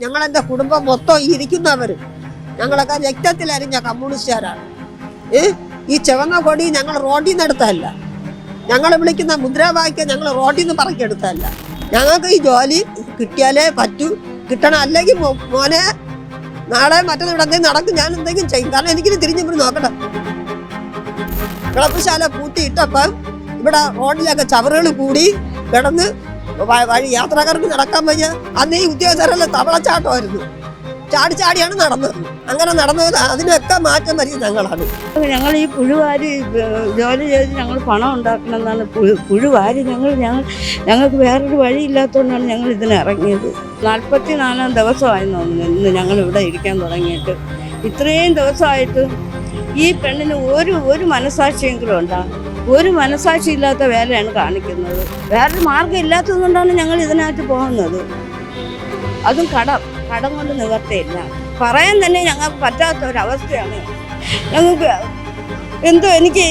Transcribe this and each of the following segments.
ഞങ്ങളെന്റെ കുടുംബം മൊത്തം ഈ ഇരിക്കുന്നവര്. ഞങ്ങളൊക്കെ രക്തത്തിൽ അരിഞ്ഞ കമ്മ്യൂണിസ്റ്റുകാരാണ്. ഏ? ഈ ചുവന്ന കൊടി ഞങ്ങൾ റോഡിൽ നിന്ന് എടുത്തതല്ല. ഞങ്ങൾ വിളിക്കുന്ന മുദ്രാവാക്യം ഞങ്ങൾ റോഡിൽ നിന്ന് പറക്കെടുത്തതല്ല ഞങ്ങൾക്ക് ഈ ജോലി കിട്ടിയാലേ പറ്റൂ. കിട്ടണം. അല്ലെങ്കിൽ മോനെ നാളെ മറ്റന്നാൾ ഇവിടെ എന്തെങ്കിലും നടക്കും. ഞാൻ എന്തെങ്കിലും ചെയ്യും. കാരണം എനിക്കിനി തിരിഞ്ഞിവിടെ നോക്കണം വിളപ്പുശാല പൂട്ടിയിട്ടപ്പം ഇവിടെ റോഡിലൊക്കെ ചവറുകൾ കൂടി കിടന്ന് വഴി യാത്രക്കാർക്ക് നടക്കാൻ വയ്യ. അന്ന് ഈ ഉദ്യോഗസ്ഥരെല്ലാം തവളച്ചാട്ടമായിരുന്നു. ചാടി ചാടിയാണ് നടന്നത്. അങ്ങനെ നടന്നത് അതിനൊക്കെ മാറ്റം വരും ഞങ്ങളാണ്. ഞങ്ങൾ ഈ പുഴുവാരി ജോലി ചെയ്ത് ഞങ്ങൾ പണം ഉണ്ടാക്കണം എന്നാണ് പുഴു പുഴുവാരി ഞങ്ങൾ ഞങ്ങൾ ഞങ്ങൾക്ക് വേറൊരു വഴിയില്ലാത്തതുകൊണ്ടാണ് ഞങ്ങൾ ഇതിന് ഇറങ്ങിയത്. നാൽപ്പത്തി നാലാം ദിവസമായി ഇന്ന് ഞങ്ങൾ ഇവിടെ ഇരിക്കാൻ തുടങ്ങിയിട്ട്. ഇത്രയും ദിവസമായിട്ട് ഈ പെണ്ണിന് ഒരു ഒരു മനസാക്ഷിയെങ്കിലും ഉണ്ടാ? ഒരു മനസാക്ഷി ഇല്ലാത്ത വേലയാണ് കാണിക്കുന്നത്. വേറൊരു മാർഗം ഇല്ലാത്തതുകൊണ്ടാണ് ഞങ്ങൾ ഇതിനകത്ത് പോകുന്നത്. അതും കടം കടം കൊണ്ട് നിവർത്തിയില്ല. പറയാൻ തന്നെ ഞങ്ങൾക്ക് പറ്റാത്ത ഒരവസ്ഥയാണ് ഞങ്ങൾക്ക് എന്തോ എനിക്ക്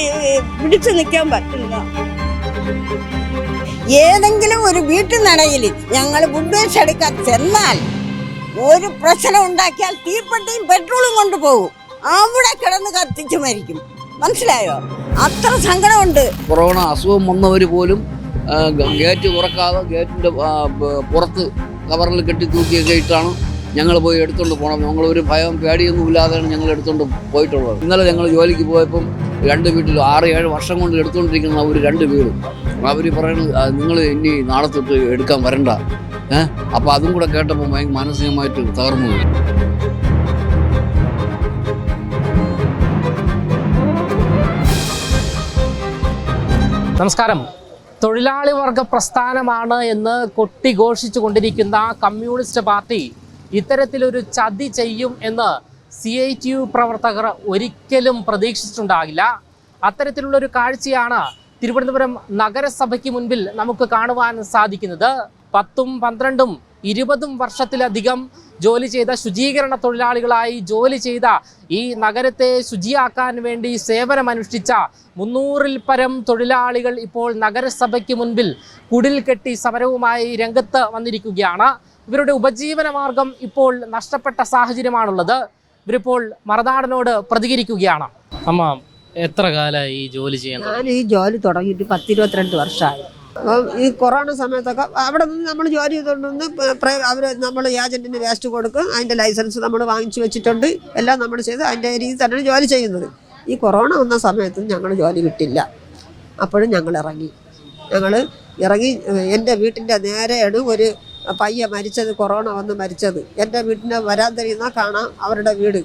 പിടിച്ചു നിൽക്കാൻ പറ്റില്ല. ഏതെങ്കിലും ഒരു വീട്ടുനടയിൽ ഞങ്ങൾ ബുഡ്വേഷ് എടുക്കാൻ ചെന്നാൽ ഒരു പ്രശ്നം ഉണ്ടാക്കിയാൽ തീപ്പെട്ടിയും പെട്രോളും കൊണ്ടുപോകും അവിടെ കിടന്ന് കത്തിച്ച് മരിക്കും. മനസ്സിലായോ? അത്ര സങ്കടമുണ്ട്. കൊറോണ അസുഖം വന്നവർ പോലും ഗേറ്റ് തുറക്കാതെ ഗേറ്റിന്റെ പുറത്ത് കവറിൽ കെട്ടി തൂക്കിയൊക്കെ ഇട്ടാണ് ഞങ്ങൾ പോയി എടുത്തുകൊണ്ട് പോകണം ഞങ്ങൾ ഒരു ഭയം പേടിയൊന്നും ഇല്ലാതെയാണ് ഞങ്ങൾ എടുത്തുകൊണ്ട് പോയിട്ടുള്ളത്. ഇന്നലെ ഞങ്ങൾ ജോലിക്ക് പോയപ്പം രണ്ട് വീട്ടിൽ ആറ് ഏഴ് വർഷം കൊണ്ട് എടുത്തുകൊണ്ടിരിക്കുന്ന ഒരു രണ്ട് വീടും. അവർ പറയുന്നത് നിങ്ങൾ ഇനി നാളെ തൊട്ട് എടുക്കാൻ വരണ്ട. ഏഹ് അപ്പോൾ അതും കൂടെ കേട്ടപ്പോൾ ഭയങ്കര മാനസികമായിട്ട് തകർന്നു നമസ്കാരം. തൊഴിലാളി വർഗ പ്രസ്ഥാനമാണ് എന്ന് കൊട്ടിഘോഷിച്ചു കൊണ്ടിരിക്കുന്ന കമ്മ്യൂണിസ്റ്റ് പാർട്ടി ഇത്തരത്തിലൊരു ചതി ചെയ്യും എന്ന് സി ഐ ടി യു പ്രവർത്തകർ ഒരിക്കലും പ്രതീക്ഷിച്ചിട്ടുണ്ടാകില്ല. അത്തരത്തിലുള്ളൊരു കാഴ്ചയാണ് തിരുവനന്തപുരം നഗരസഭയ്ക്ക് മുൻപിൽ നമുക്ക് കാണുവാൻ സാധിക്കുന്നത്. പത്തും പന്ത്രണ്ടും ഇരുപതും വർഷത്തിലധികം ജോലി ചെയ്ത ശുചീകരണ തൊഴിലാളികളായി ജോലി ചെയ്ത ഈ നഗരത്തെ ശുചിയാക്കാൻ വേണ്ടി സേവനമനുഷ്ഠിച്ച മുന്നൂറിൽ പരം തൊഴിലാളികൾ ഇപ്പോൾ നഗരസഭയ്ക്ക് മുൻപിൽ കുടിൽ കെട്ടി സമരവുമായി രംഗത്ത് വന്നിരിക്കുകയാണ്. ഇവരുടെ ഉപജീവന മാർഗം ഇപ്പോൾ നഷ്ടപ്പെട്ട സാഹചര്യമാണുള്ളത്. ഇവരിപ്പോൾ മറനാടനോട് പ്രതികരിക്കുകയാണ്. അമ്മ എത്ര കാലമായി ഈ ജോലി ചെയ്യുന്നത് ഞാൻ ഈ ജോലി തുടങ്ങിയിട്ട് പത്തിരുപത്തിരണ്ട് വർഷമായി. ഈ കൊറോണ സമയത്തൊക്കെ അവിടെ നിന്ന് നമ്മൾ ജോലി ചെയ്തുകൊണ്ടിരുന്ന് അവർ നമ്മൾ ഏജന്റിന് വേസ്റ്റ് കൊടുക്കും. അതിന്റെ ലൈസൻസ് നമ്മൾ വാങ്ങിച്ചു വെച്ചിട്ടുണ്ട്. എല്ലാം നമ്മൾ ചെയ്ത് അതിന്റെ രീതിയിൽ തന്നെയാണ് ജോലി ചെയ്യുന്നത്. ഈ കൊറോണ വന്ന സമയത്ത് ഞങ്ങൾ ജോലി കിട്ടില്ല അപ്പോഴും ഞങ്ങൾ ഇറങ്ങി. ഞങ്ങൾ ഇറങ്ങി എന്റെ വീട്ടിന്റെ നേരെയാണ് ഒരു പയ്യ മരിച്ചത് കൊറോണ വന്ന് മരിച്ചത്. എന്റെ വീട്ടിന്റെ തരുന്ന കാണാം അവരുടെ വീട്.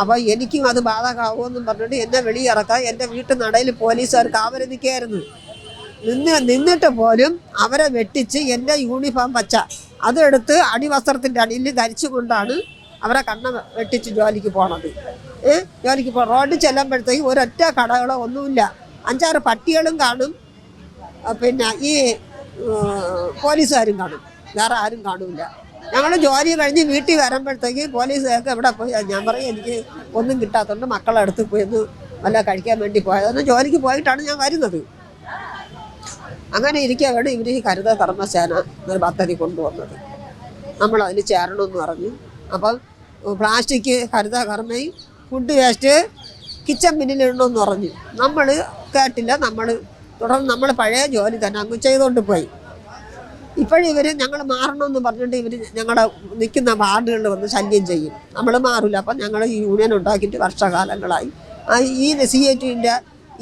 അപ്പോൾ എനിക്കും അത് ബാധകമാവുമെന്നും പറഞ്ഞിട്ട് എന്നെ വെളിയിറക്കാൻ എന്റെ വീട്ടിൽ നടയിൽ പോലീസുകാർ കാവൽ നിൽക്കുകയായിരുന്നു. നിന്ന് നിന്നിട്ട് പോലും അവരെ വെട്ടിച്ച് എന്റെ യൂണിഫോം പച്ച അതെടുത്ത് അടിവസ്ത്രത്തിന്റെ അടിയിൽ ധരിച്ചുകൊണ്ടാണ് അവരെ കണ്ണ വെട്ടിച്ച് ജോലിക്ക് പോണത്. ഏ? ജോലിക്ക് പോ റോഡിൽ ചെല്ലുമ്പോഴത്തേക്ക് ഒരൊറ്റ കടകളോ ഒന്നുമില്ല. അഞ്ചാറ് പട്ടികളും കാണും. പിന്നെ ഈ പോലീസുകാരും കാണും. വേറെ ആരും കാണില്ല. ഞങ്ങൾ ജോലി കഴിഞ്ഞ് വീട്ടിൽ വരുമ്പോഴത്തേക്ക് പോലീസുകാർക്ക് എവിടെ പോയി? ഞാൻ പറയും എനിക്ക് ഒന്നും കിട്ടാത്തതുകൊണ്ട് മക്കളെ അടുത്ത് പോയി ഒന്ന് വല്ല കഴിക്കാൻ വേണ്ടി പോയത്. ജോലിക്ക് പോയിട്ടാണ് ഞാൻ വരുന്നത്. അങ്ങനെ ഇരിക്കയാണ് ഇവർ ഈ കരുത കർമ്മസേന ഒരു പദ്ധതി കൊണ്ടുവന്നത്. നമ്മൾ അതിൽ ചേരണമെന്ന് പറഞ്ഞു. അപ്പം പ്ലാസ്റ്റിക് ഹരിത കർമ്മയും ഫുഡ് വേസ്റ്റ് കിച്ചൺ ബിന്നിലിടണമെന്ന് പറഞ്ഞു. നമ്മൾ കേട്ടില്ല നമ്മൾ തുടർന്ന് നമ്മൾ പഴയ ജോലി തന്നെ അങ്ങ് ചെയ്തുകൊണ്ട് പോയി. ഇപ്പോഴും ഇവർ ഞങ്ങൾ മാറണമെന്ന് പറഞ്ഞിട്ട് ഇവർ ഞങ്ങളുടെ നിൽക്കുന്ന വാർഡുകളിൽ വന്ന് ശല്യം ചെയ്യും. നമ്മൾ മാറില്ല അപ്പം ഞങ്ങൾ ഈ യൂണിയൻ ഉണ്ടാക്കിയിട്ട് വർഷകാലങ്ങളായി. ഈ സി എ ടിന്റെ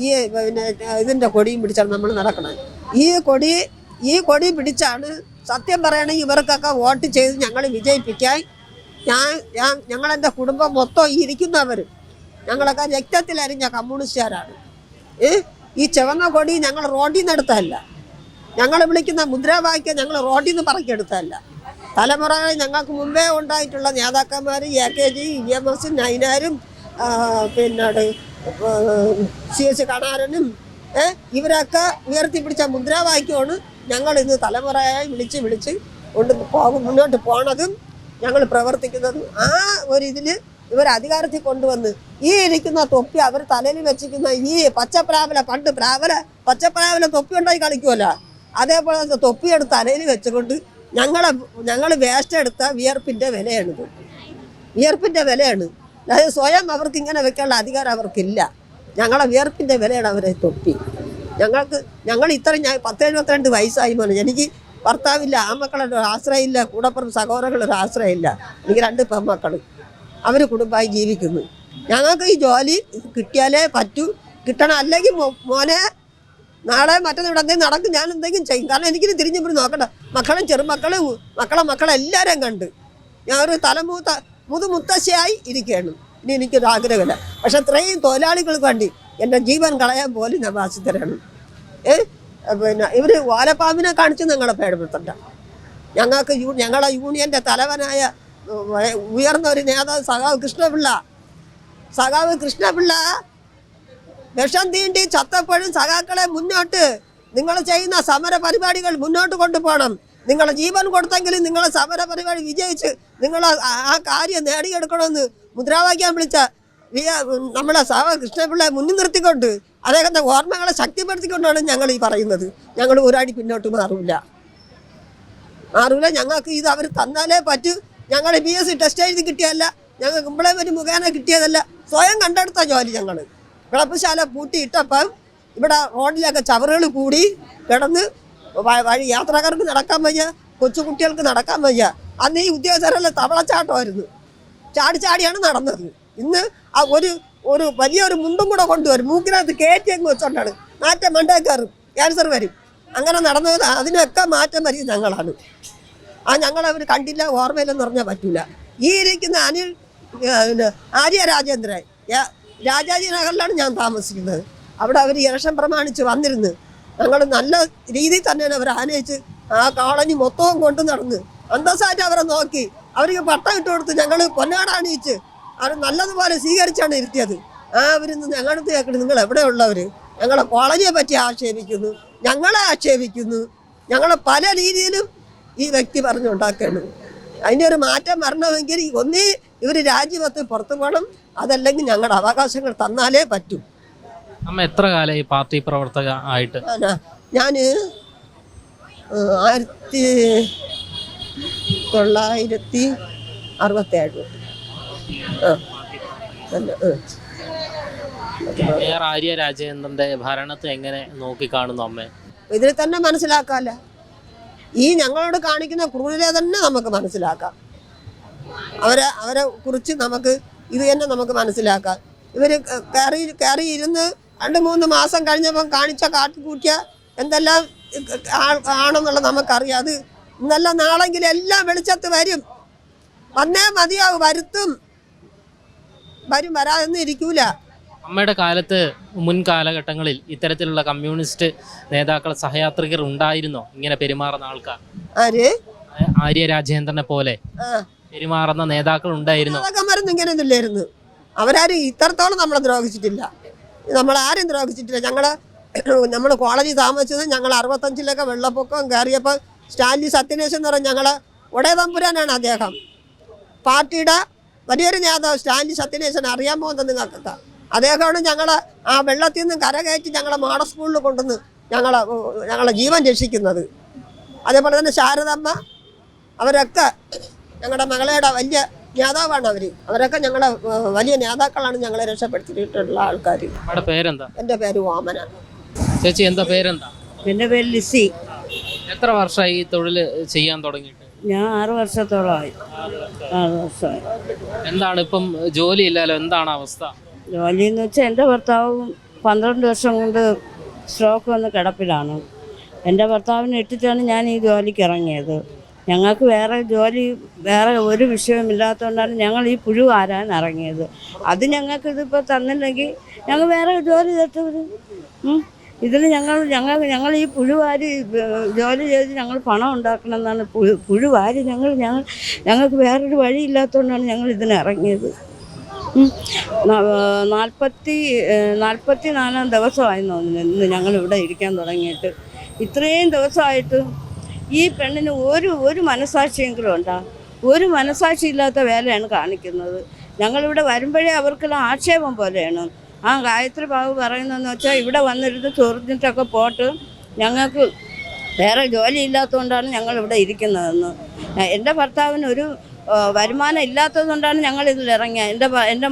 ഈ പിന്നെ ഇതിന്റെ കൊടിയും പിടിച്ചാണ് നമ്മൾ നടക്കുന്നത് ഈ കൊടി ഈ കൊടി പിടിച്ചാണ് സത്യം പറയണമെങ്കിൽ ഇവർക്കൊക്കെ വോട്ട് ചെയ്ത് ഞങ്ങൾ വിജയിപ്പിക്കാൻ ഞാൻ ഞാൻ ഞങ്ങളെന്റെ കുടുംബം മൊത്തം ഈ ഇരിക്കുന്നവർ ഞങ്ങളൊക്കെ രക്തത്തിൽ അരിഞ്ഞ കമ്മ്യൂണിസ്റ്റുകാരാണ്. ഏ? ഈ ചുവന്ന കൊടി ഞങ്ങൾ റോഡിൽ നിന്ന് എടുത്തതല്ല. ഞങ്ങൾ വിളിക്കുന്ന മുദ്രാവാക്യം ഞങ്ങൾ റോഡിൽ നിന്ന് പറക്കിയെടുത്തതല്ല. തലമുറകൾ ഞങ്ങൾക്ക് മുമ്പേ ഉണ്ടായിട്ടുള്ള നേതാക്കന്മാർ A K G E M എസും നൈനാരും പിന്നെ സി എസ് കണാരനും ഏ? ഇവരൊക്കെ ഉയർത്തിപ്പിടിച്ച മുദ്രാവാക്യമാണ് ഞങ്ങൾ ഇന്ന് തലമുറയായി വിളിച്ച് വിളിച്ച് കൊണ്ട് പോകും മുന്നോട്ട് പോണതും ഞങ്ങൾ പ്രവർത്തിക്കുന്നതും. ആ ഒരു ഇതിൽ ഇവർ അധികാരത്തിൽ കൊണ്ടുവന്ന് ഈ ഇരിക്കുന്ന തൊപ്പി അവർ തലയിൽ വെച്ചിരിക്കുന്ന ഈ പച്ചപ്രാവല പണ്ട് പ്രാവല പച്ചപ്രാവല തൊപ്പി ഉണ്ടായി കളിക്കുമല്ലോ അതേപോലെ തൊപ്പിയെടുത്ത് തലയിൽ വെച്ചുകൊണ്ട് ഞങ്ങളെ ഞങ്ങൾ വേസ്റ്റ് എടുത്ത വിയർപ്പിന്റെ വിലയാണിത്. വിയർപ്പിന്റെ വിലയാണ്. അതായത് സ്വയം അവർക്ക് ഇങ്ങനെ വെക്കാനുള്ള അധികാരം അവർക്കില്ല. ഞങ്ങളെ വിയർപ്പിന്റെ വിലയാണ് അവരെ തൊപ്പി ഞങ്ങൾക്ക് ഞങ്ങൾ ഇത്രയും ഞാൻ പത്ത് എഴുപത്തിരണ്ട് വയസ്സായി പോലെ. എനിക്ക് ഭർത്താവില്ല ആ മക്കളുടെ ആശ്രയമില്ല കൂടപ്പുറം സഹോദരങ്ങളൊരു ആശ്രയമില്ല. എനിക്ക് രണ്ട് പെൺമക്കൾ അവർ കുടുംബമായി ജീവിക്കുന്നു. ഞങ്ങൾക്ക് ഈ ജോലി കിട്ടിയാലേ പറ്റൂ. കിട്ടണം. അല്ലെങ്കിൽ മോനെ നാളെ മറ്റന്നാൾ ഇവിടെ എന്തെങ്കിലും നടക്കും. ഞാൻ എന്തെങ്കിലും ചെയ്യും. കാരണം എനിക്കിനി തിരിഞ്ഞു പോയി നോക്കണ്ട. മക്കളും ചെറുമക്കളും മക്കളെ മക്കളെ എല്ലാവരെയും കണ്ട്. ഞാൻ ഒരു തലമൂത്ത മുതുമുത്തശ്ശിയായി ഇരിക്കുകയാണ്. ഇനി എനിക്കൊരു ആഗ്രഹമില്ല. പക്ഷെ ഇത്രയും തൊഴിലാളികൾക്ക് വേണ്ടി എന്റെ ജീവൻ കളയാൻ പോലും ഞാൻ വാശി തരണം ഏ? പിന്നെ ഇവർ ഓലപ്പാമ്പിനെ കാണിച്ച് ഞങ്ങളെ പേടപ്പെടുത്തണ്ട. ഞങ്ങൾക്ക് യൂ ഞങ്ങളെ യൂണിയന്റെ തലവനായ ഉയർന്ന ഒരു നേതാവ് സഖാവ് കൃഷ്ണപിള്ള. സഖാവ് കൃഷ്ണപിള്ള വിഷം തീണ്ടി ചത്തപ്പോഴും സഖാക്കളെ മുന്നോട്ട് നിങ്ങൾ ചെയ്യുന്ന സമര പരിപാടികൾ മുന്നോട്ട് കൊണ്ടുപോകണം. നിങ്ങളെ ജീവൻ കൊടുത്തെങ്കിലും നിങ്ങളെ സമര പരിപാടി വിജയിച്ച് നിങ്ങൾ ആ കാര്യം നേടിയെടുക്കണമെന്ന് മുദ്രാവാക്യം വിളിച്ച നമ്മുടെ നമ്മളെ സഹ കൃഷ്ണപിള്ളയെ മുന്നിൽ നിർത്തിക്കൊണ്ട് അദ്ദേഹത്തെ ഓർമ്മകളെ ശക്തിപ്പെടുത്തിക്കൊണ്ടാണ് ഞങ്ങൾ ഈ പറയുന്നത്. ഞങ്ങൾ ഒരാടി പിന്നോട്ട് മാറില്ല മാറൂല. ഞങ്ങൾക്ക് ഇത് അവർ തന്നാലേ പറ്റൂ. ഞങ്ങൾ ബി എസ് സി ടെസ്റ്റ് എഴുതി കിട്ടിയതല്ല. ഞങ്ങൾ കുമ്പളേമരി മുഖേന കിട്ടിയതല്ല. സ്വയം കണ്ടെടുത്ത ജോലി ഞങ്ങൾ. വിളപ്പുശാല പൂട്ടിയിട്ടപ്പം ഇവിടെ റോഡിലൊക്കെ ചവറുകൾ കൂടി കിടന്ന് വഴി യാത്രക്കാർക്ക് നടക്കാൻ വയ്യ കൊച്ചുകുട്ടികൾക്ക് നടക്കാൻ വയ്യ. അന്ന് ഈ ഉദ്യോഗസ്ഥരെല്ലാം തവളച്ചാട്ടമായിരുന്നു. ചാടി ചാടിയാണ് നടന്നത്. ഇന്ന് ആ ഒരു ഒരു വലിയൊരു മുണ്ടും കൂടെ കൊണ്ടുവരും. മൂക്കിനകത്ത് കയറ്റി അങ്ങ് വെച്ചോണ്ടാണ്. മാറ്റം മണ്ടേ കയറും ക്യാൻസർ വരും. അങ്ങനെ നടന്നത് അതിനൊക്കെ മാറ്റം വരും ഞങ്ങളാണ്. ആ ഞങ്ങളവർ കണ്ടില്ല ഓർമ്മയില്ലെന്ന് പറഞ്ഞാൽ പറ്റൂല. ഈ ഇരിക്കുന്ന അനിൽ ആര്യ രാജേന്ദ്രൻ രാജാജി നഗറിലാണ് ഞാൻ താമസിക്കുന്നത്. അവിടെ അവർ ഇലക്ഷൻ പ്രമാണിച്ച് വന്നിരുന്നു ഞങ്ങൾ നല്ല രീതിയിൽ തന്നെയാണ് അവർ ആനയിച്ച് ആ കോളനി മൊത്തവും കൊണ്ടു നടന്ന് അന്തസ്സായിട്ട് അവരെ നോക്കി. അവർക്ക് പട്ടം ഇട്ട് കൊടുത്ത് ഞങ്ങൾ പൊന്നാട അണിയിച്ച് അവർ നല്ലതുപോലെ സ്വീകരിച്ചാണ് ഇരുത്തിയത്. ആ അവരിന്ന് ഞങ്ങളുടെ കേൾക്കണം നിങ്ങൾ എവിടെയുള്ളവർ ഞങ്ങളെ കോളേജിനെ പറ്റി ആക്ഷേപിക്കുന്നു ഞങ്ങളെ ആക്ഷേപിക്കുന്നു ഞങ്ങളെ പല രീതിയിലും ഈ വ്യക്തി പറഞ്ഞുണ്ടാക്കുന്നു അതിന്റെ ഒരു മാറ്റം വരണമെങ്കിൽ ഒന്നീ ഇവർ രാജ്യത്ത് പുറത്തു പോകണം അതല്ലെങ്കിൽ ഞങ്ങളുടെ അവകാശങ്ങൾ തന്നാലേ പറ്റൂ. അമ്മ എത്ര കാലം ഈ പാർട്ടി പ്രവർത്തക ആയിട്ട്? ഞാൻ ആയിരത്തി തൊള്ളായിരത്തി അറുപത്തേഴ് ആ. എ ആർ ആര്യ രാജേന്ദ്രന്റെ ഭരണത്തെ എങ്ങനെ നോക്കിക്കാണുന്നു അമ്മേ? ഇതിൽ തന്നെ മനസ്സിലാക്കാല്ല. ഈ ഞങ്ങളോട് കാണിക്കുന്ന ക്രൂരത തന്നെ നമുക്ക് മനസ്സിലാക്കാം. അവരെ അവരെ കുറിച്ച് നമുക്ക് ഇത് തന്നെ നമുക്ക് മനസ്സിലാക്കാം. ഇവർ കയറി കയറി ഇരുന്ന് രണ്ട് മൂന്ന് മാസം കഴിഞ്ഞപ്പം കാണിച്ച കാട്ടിക്കൂട്ടിയ എന്തെല്ലാം ആണെന്നുള്ളത് നമുക്കറിയാം. അത് ഇന്നല്ല നാളെങ്കിലും എല്ലാം വെളിച്ചത്ത് വരും. വന്നേ മതിയാവും വരുത്തും. വരും വരാതൊന്നും ഇരിക്കൂല. അമ്മയുടെ കാലത്ത് മുൻ കാലഘട്ടങ്ങളിൽ ഇത്തരത്തിലുള്ള കമ്മ്യൂണിസ്റ്റ് നേതാക്കൾ സഹയാത്രികർ ഉണ്ടായിരുന്നോ? ഇങ്ങനെ പെരുമാറുന്ന ആൾക്കാർ. ആര്? ആര്യ രാജേന്ദ്രനെ പോലെ പെരുമാറുന്ന നേതാക്കൾ ഉണ്ടായിരുന്നു? നേതാക്കന്മാരൊന്നും ഇങ്ങനെയൊന്നും ഇല്ലായിരുന്നു അവരാരും ഇത്രത്തോളം നമ്മളെ ദ്രോഹിച്ചിട്ടില്ല. നമ്മൾ നമ്മളാരും ദ്രോഹിച്ചിട്ടില്ല. ഞങ്ങൾ നമ്മൾ കോളേജിൽ താമസിച്ചത് ഞങ്ങൾ അറുപത്തഞ്ചിലൊക്കെ വെള്ളപ്പൊക്കം കയറിയപ്പോൾ സ്റ്റാൻലി സത്യനേശൻ എന്ന് പറഞ്ഞ ഞങ്ങൾ ഒടേ തമ്പുരാനാണ് അദ്ദേഹം. പാർട്ടിയുടെ വലിയൊരു നേതാവ് സ്റ്റാൻലി സത്യനേശൻ അറിയാൻ പോകുന്നത് നിങ്ങൾക്കൊക്കെ അദ്ദേഹമാണ് ഞങ്ങൾ ആ വെള്ളത്തിൽ നിന്ന് കരകയറ്റി ഞങ്ങളെ മാട സ്കൂളിൽ കൊണ്ടുവന്ന് ഞങ്ങളെ ഞങ്ങളെ ജീവൻ രക്ഷിക്കുന്നത്. അതേപോലെ തന്നെ ശാരദമ്മ അവരൊക്കെ ഞങ്ങളുടെ മകളുടെ വലിയ നേതാവാണ് അവർ അവരൊക്കെ ഞങ്ങളെ വലിയ നേതാക്കളാണ് ഞങ്ങളെ രക്ഷപ്പെടുത്തിയിട്ടുള്ള ആൾക്കാർ പേരെന്താ? എന്റെ പേര് വാമന. ചേച്ചി എന്താ പേരെന്താ? എന്റെ പേര് ലിസി. എത്ര വർഷമായി ഈ തൊഴിൽ ചെയ്യാൻ തുടങ്ങിയിട്ട്? ഞാൻ ആറ് വർഷത്തോളമായി. ആറ് വർഷമായി. എന്താണ് ഇപ്പം ജോലി ഇല്ലല്ലോ എന്താണ് അവസ്ഥ? ജോലി എന്ന് വെച്ചാൽ എന്റെ ഭർത്താവും പന്ത്രണ്ട് വർഷം കൊണ്ട് സ്ട്രോക്ക് വന്ന് കിടപ്പിലാണ്. എന്റെ ഭർത്താവിനെ ഇട്ടിട്ടാണ് ഞാൻ ഈ ജോലിക്ക് ഇറങ്ങിയത്. ഞങ്ങൾക്ക് വേറെ ജോലി വേറെ ഒരു വിഷയമില്ലാത്തതുകൊണ്ടാണ് ഞങ്ങൾ ഈ പുഴു ആരാൻ ഇറങ്ങിയത്. അത് ഞങ്ങൾക്ക് ഇതിപ്പോൾ തന്നില്ലെങ്കിൽ ഞങ്ങൾ വേറെ ജോലി തട്ടുവരും ഇതിൽ ഞങ്ങൾ ഞങ്ങൾ ഞങ്ങൾ ഈ പുഴുവാരി ജോലി ചെയ്ത് ഞങ്ങൾ പണം ഉണ്ടാക്കണം എന്നാണ് പുഴു പുഴുവാരി ഞങ്ങൾ ഞങ്ങൾ ഞങ്ങൾക്ക് വേറൊരു വഴിയില്ലാത്തതുകൊണ്ടാണ് ഞങ്ങൾ ഇതിന് ഇറങ്ങിയത്. ഉം. ന- ഏഹ് നാൽപ്പത്തി നാൽപ്പത്തി നാലാം ദിവസമായി ഇന്ന് ഞങ്ങൾ ഇവിടെ ഇരിക്കാൻ തുടങ്ങിയിട്ട്. ഇത്രയും ദിവസമായിട്ട് ഈ പെണ്ണിന് ഒരു ഒരു മനസാക്ഷിയെങ്കിലും ഉണ്ടാ? ഒരു മനസാക്ഷി ഇല്ലാത്ത വേലയാണ് കാണിക്കുന്നത്. ഞങ്ങളിവിടെ വരുമ്പോഴേ അവർക്കുള്ള ആക്ഷേപം പോലെയാണ്. ആ ഗായത്രി ബാബു പറയുന്നതെന്ന് വെച്ചാൽ ഇവിടെ വന്നിരുന്ന് ചൊറിഞ്ഞിട്ടൊക്കെ പോട്ട് ഞങ്ങൾക്ക് വേറെ ജോലി ഇല്ലാത്തതുകൊണ്ടാണ് ഞങ്ങൾ ഇവിടെ ഇരിക്കുന്നതെന്ന് എന്റെ ഭർത്താവിന് ഒരു വരുമാനം ഇല്ലാത്തതുകൊണ്ടാണ് ഞങ്ങൾ ഇതിൽ ഇറങ്ങിയത് എന്റെ എന്റെ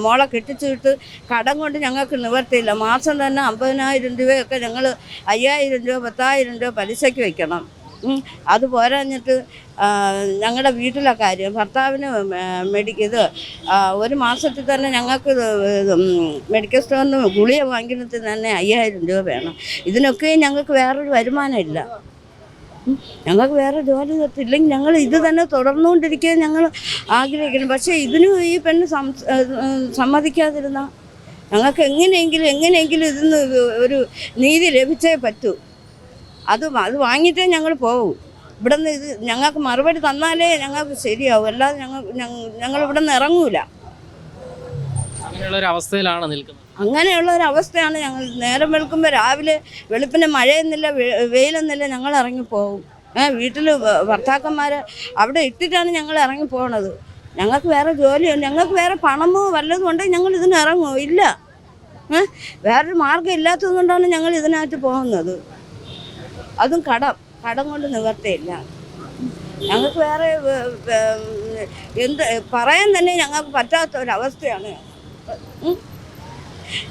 മോളെ കെട്ടിച്ചിട്ട് കടം കൊണ്ട് ഞങ്ങൾക്ക് നിവർത്തിയില്ല. മാസം തന്നെ അമ്പതിനായിരം രൂപയൊക്കെ ഞങ്ങൾ അയ്യായിരം രൂപ പത്തായിരം രൂപ പലിശയ്ക്ക് വെക്കണം. ഉം. അത് പോരാഞ്ഞിട്ട് ഞങ്ങളുടെ വീട്ടിലെ കാര്യം ഭർത്താവിന് മെഡിക്ക ഇത് ഒരു മാസത്തിൽ തന്നെ ഞങ്ങൾക്ക് മെഡിക്കൽ സ്റ്റോറിൽ നിന്ന് ഗുളിക വാങ്ങിക്കുന്നതിൽ തന്നെ അയ്യായിരം രൂപ വേണം. ഇതിനൊക്കെ ഞങ്ങൾക്ക് വേറൊരു വരുമാനമില്ല. ഞങ്ങൾക്ക് വേറെ ജോലി തട്ടില്ലെങ്കിൽ ഞങ്ങൾ ഇത് തന്നെ തുടർന്നുകൊണ്ടിരിക്കാൻ ഞങ്ങൾ ആഗ്രഹിക്കുന്നു. പക്ഷേ ഇതിനും ഈ പെണ്ണ് സമ്മതിക്കാതിരുന്ന? ഞങ്ങൾക്ക് എങ്ങനെയെങ്കിലും എങ്ങനെയെങ്കിലും ഇതിന് ഒരു നീതി ലഭിച്ചേ പറ്റൂ. അത് അത് വാങ്ങിയിട്ടേ ഞങ്ങൾ പോകും ഇവിടെ നിന്ന് ഇത് ഞങ്ങൾക്ക് മറുപടി തന്നാലേ ഞങ്ങൾക്ക് ശരിയാവും. അല്ലാതെ ഞങ്ങൾ ഞങ്ങൾ ഇവിടെ നിന്ന് ഇറങ്ങൂല. അങ്ങനെയുള്ള ഒരു അവസ്ഥയിലാണ് നിൽക്കുന്നത്. അങ്ങനെയുള്ള ഒരു അവസ്ഥയാണ് ഞങ്ങൾ നേരം വെളുക്കുമ്പോൾ രാവിലെ വെളുപ്പിന് മഴയെന്നില്ല വെയിലെന്നില്ല ഞങ്ങൾ ഇറങ്ങിപ്പോകും ഏഹ് വീട്ടിൽ ഭർത്താക്കന്മാർ അവിടെ ഇട്ടിട്ടാണ് ഞങ്ങൾ ഇറങ്ങി പോണത്. ഞങ്ങൾക്ക് വേറെ ജോലിയോ ഞങ്ങൾക്ക് വേറെ പണമോ വല്ലതും ഉണ്ടെങ്കിൽ ഞങ്ങൾ ഇതിന് ഇറങ്ങുമോ ഇല്ല. ഏഹ് വേറൊരു മാർഗം ഇല്ലാത്തത് കൊണ്ടാണ് ഞങ്ങൾ ഇതിനകത്ത് പോകുന്നത്. അതും കടം. കടം കൊണ്ട് നിവർത്തിയില്ല. ഞങ്ങൾക്ക് വേറെ എന്ത് പറയാൻ തന്നെ ഞങ്ങൾക്ക് പറ്റാത്ത ഒരവസ്ഥയാണ്.